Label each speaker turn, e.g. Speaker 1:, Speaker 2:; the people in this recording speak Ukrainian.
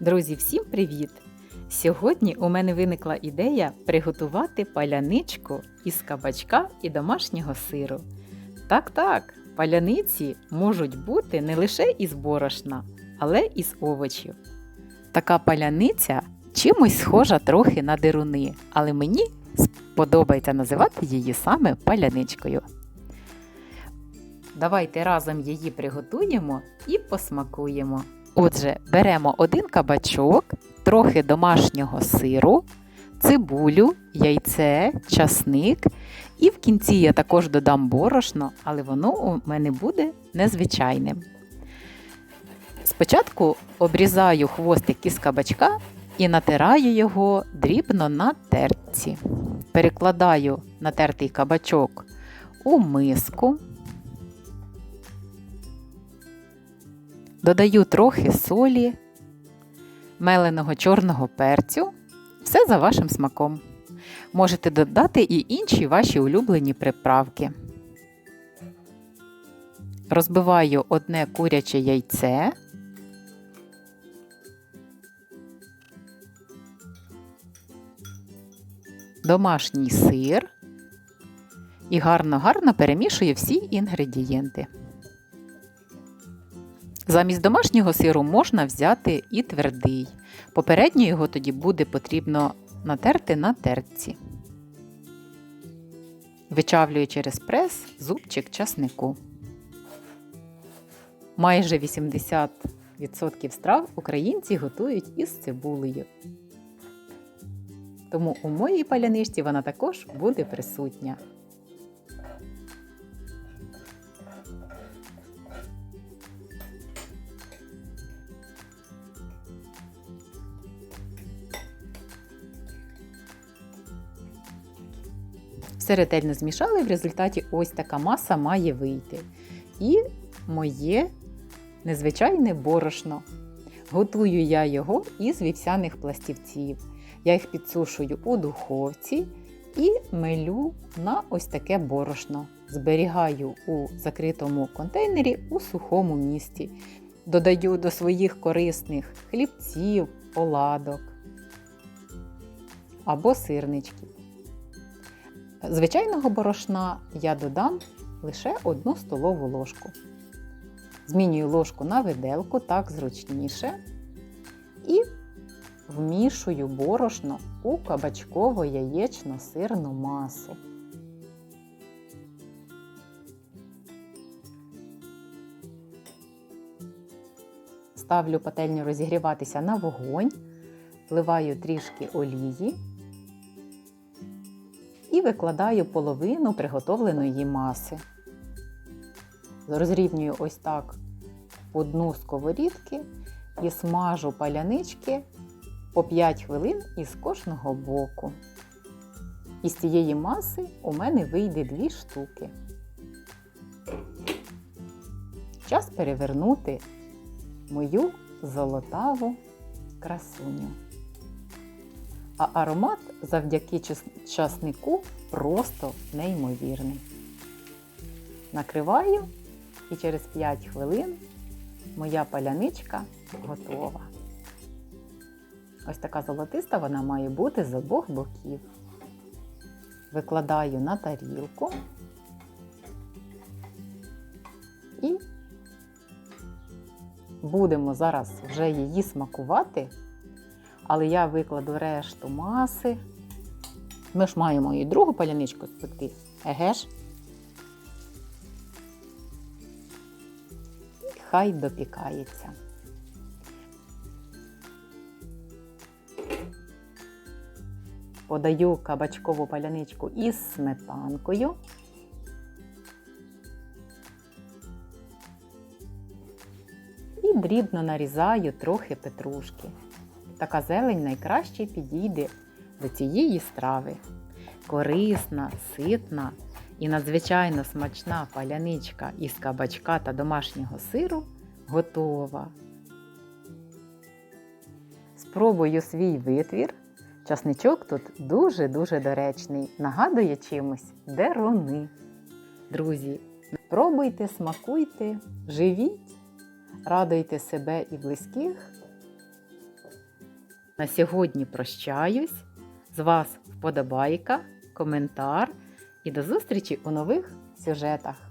Speaker 1: Друзі, всім привіт! Сьогодні у мене виникла ідея приготувати паляничку із кабачка і домашнього сиру. Так, так, паляниці можуть бути не лише із борошна, але і з овочів. Така паляниця чимось схожа трохи на деруни, але мені подобається називати її саме паляничкою. Давайте разом її приготуємо і посмакуємо. Отже, беремо один кабачок, трохи домашнього сиру, цибулю, яйце, часник. І в кінці я також додам борошно, але воно у мене буде незвичайним. Спочатку обрізаю хвостик із кабачка і натираю його дрібно на терці. Перекладаю натертий кабачок у миску. Додаю трохи солі, меленого чорного перцю, все за вашим смаком. Можете додати і інші ваші улюблені приправки. Розбиваю одне куряче яйце. Домашній сир і гарно-гарно перемішую всі інгредієнти. Замість домашнього сиру можна взяти і твердий. Попередньо його тоді буде потрібно натерти на терці. Вичавлюю через прес зубчик часнику. Майже 80% страв українці готують із цибулею. Тому у моїй паляничці вона також буде присутня. Все ретельно змішали, в результаті ось така маса має вийти. І моє незвичайне борошно. Готую я його із вівсяних пластівців. Я їх підсушую у духовці і мелю на ось таке борошно. Зберігаю у закритому контейнері у сухому місці. Додаю до своїх корисних хлібців, оладок або сирничків. Звичайного борошна я додам лише одну столову ложку. Змінюю ложку на виделку, так зручніше. І вмішую борошно у кабачково-яєчно-сирну масу. Ставлю пательню розігріватися на вогонь, вливаю трішки олії і викладаю половину приготовленої маси. Розрівнюю ось так по дну сковорідки і смажу палянички по 5 хвилин із кожного боку. Із цієї маси у мене вийде 2 штуки. Час перевернути мою золотаву красуню. А аромат завдяки часнику просто неймовірний. Накриваю і через 5 хвилин моя паляничка готова. Ось така золотиста вона має бути з обох боків. Викладаю на тарілку і будемо зараз вже її смакувати. Але я викладу решту маси. Ми ж маємо і другу паляничку спекти. Еге ж? Хай допікається. Подаю кабачкову паляничку із сметанкою. І дрібно нарізаю трохи петрушки. Така зелень найкраще підійде до цієї страви. Корисна, ситна і надзвичайно смачна паляничка із кабачка та домашнього сиру готова. Спробую свій витвір. Часничок тут дуже-дуже доречний, нагадує чимось деруни. Друзі, пробуйте, смакуйте, живіть, радуйте себе і близьких На сьогодні прощаюсь. З вас вподобайка, коментар і до зустрічі у нових сюжетах.